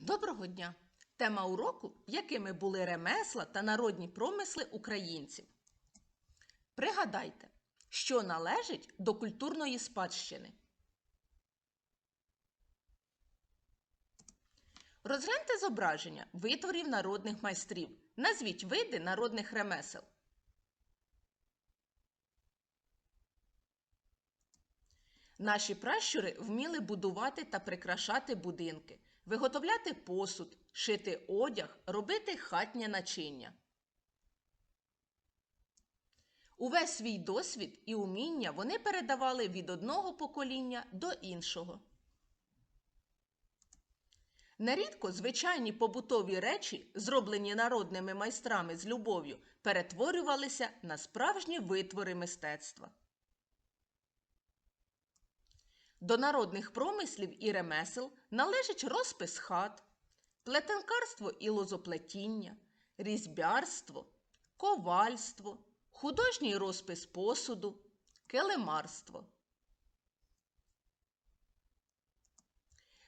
Доброго дня! Тема уроку якими були ремесла та народні промисли українців. Пригадайте, що належить до культурної спадщини. Розгляньте зображення витворів народних майстрів. Назвіть види народних ремесел. Наші пращури вміли будувати та прикрашати будинки, виготовляти посуд, шити одяг, робити хатнє начиння. Увесь свій досвід і уміння вони передавали від одного покоління до іншого. Нерідко звичайні побутові речі, зроблені народними майстрами з любов'ю, перетворювалися на справжні витвори мистецтва. До народних промислів і ремесел належить розпис хат, плетенкарство і лозоплетіння, різьбярство, ковальство, художній розпис посуду, килимарство.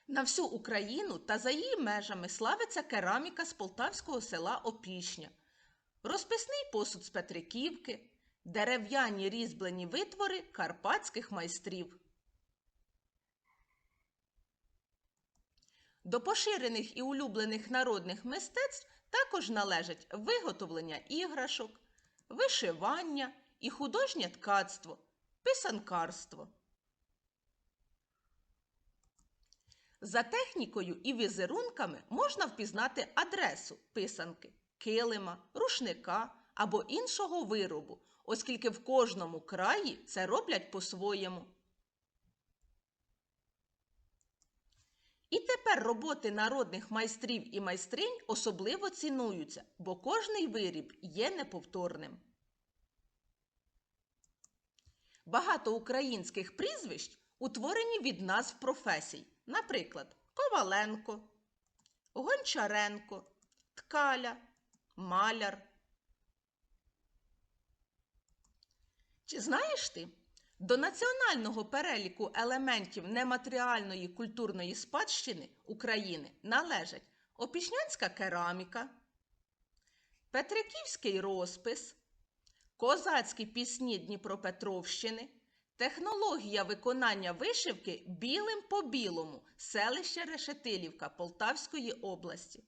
На всю Україну та за її межами славиться кераміка з полтавського села Опішня, розписний посуд з Петриківки, дерев'яні різьблені витвори карпатських майстрів. До поширених і улюблених народних мистецтв також належать виготовлення іграшок, вишивання і художнє ткацтво, писанкарство. За технікою і візерунками можна впізнати адресу писанки, килима, рушника або іншого виробу, оскільки в кожному краї це роблять по-своєму. І тепер роботи народних майстрів і майстринь особливо цінуються, бо кожний виріб є неповторним. Багато українських прізвищ утворені від назв професій, наприклад, Коваленко, Гончаренко, Ткаля, Маляр. Чи знаєш ти? До національного переліку елементів нематеріальної культурної спадщини України належать опішнянська кераміка, Петриківський розпис, козацькі пісні Дніпропетровщини, технологія виконання вишивки білим по білому селище Решетилівка Полтавської області.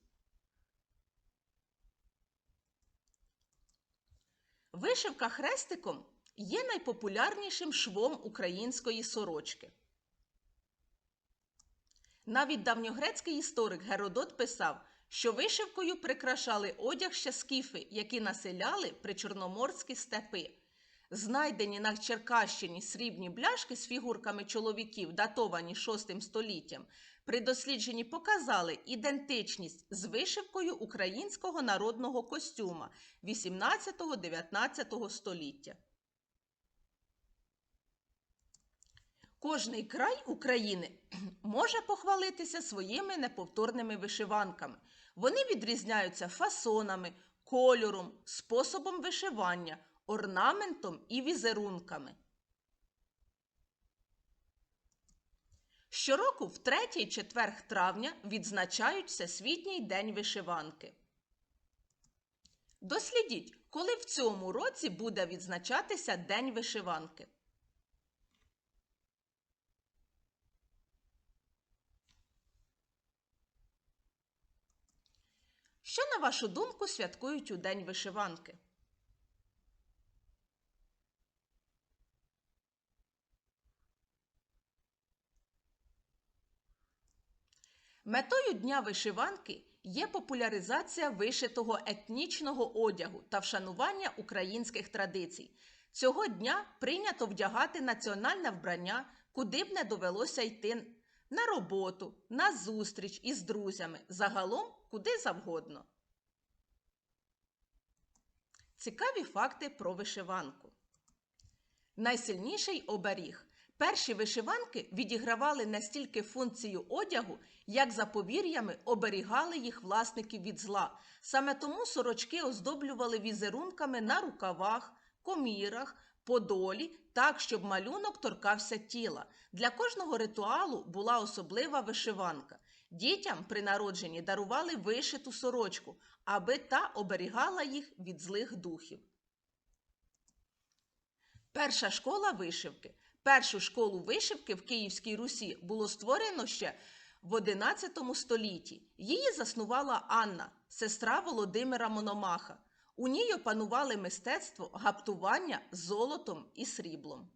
Вишивка хрестиком є найпопулярнішим швом української сорочки. Навіть давньогрецький історик Геродот писав, що вишивкою прикрашали одяг ще скіфи, які населяли причорноморські степи. Знайдені на Черкащині срібні бляшки з фігурками чоловіків, датовані VI століттям, при дослідженні показали ідентичність з вишивкою українського народного костюма 18-19 століття. Кожний край України може похвалитися своїми неповторними вишиванками. Вони відрізняються фасонами, кольором, способом вишивання, орнаментом і візерунками. Щороку в 3-4 травня відзначають Всесвітній день вишиванки. Дослідіть, коли в цьому році буде відзначатися День вишиванки. Що, на вашу думку, святкують у День вишиванки? Метою Дня вишиванки є популяризація вишитого етнічного одягу та вшанування українських традицій. Цього дня прийнято вдягати національне вбрання, куди б не довелося йти на роботу, на зустріч із друзями, загалом куди завгодно. Цікаві факти про вишиванку. Найсильніший оберіг. Перші вишиванки відігравали не стільки функцію одягу, як за повір'ями оберігали їх власників від зла. Саме тому сорочки оздоблювали візерунками на рукавах, комірах, подолі, так, щоб малюнок торкався тіла. Для кожного ритуалу була особлива вишиванка. Дітям при народженні дарували вишиту сорочку, аби та оберігала їх від злих духів. Перша школа вишивки. Першу школу вишивки в Київській Русі було створено ще в XI столітті. Її заснувала Анна, сестра Володимира Мономаха. У ній опанували мистецтво гаптування золотом і сріблом.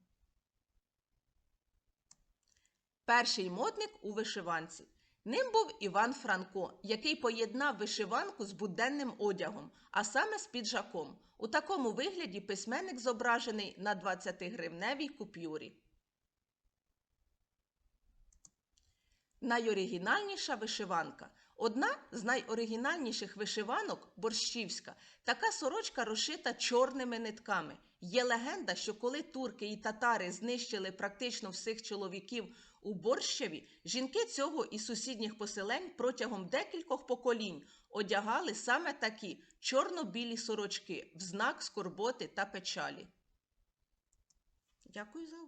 Перший модник у вишиванці. Ним був Іван Франко, який поєднав вишиванку з буденним одягом, а саме з піджаком. У такому вигляді письменник зображений на 20-гривневій купюрі. Найоригінальніша вишиванка. Одна з найоригінальніших вишиванок борщівська. Така сорочка розшита чорними нитками. Є легенда, що коли турки і татари знищили практично всіх чоловіків у Борщеві, жінки цього і сусідніх поселень протягом декількох поколінь одягали саме такі чорно-білі сорочки в знак скорботи та печалі. Дякую за увагу.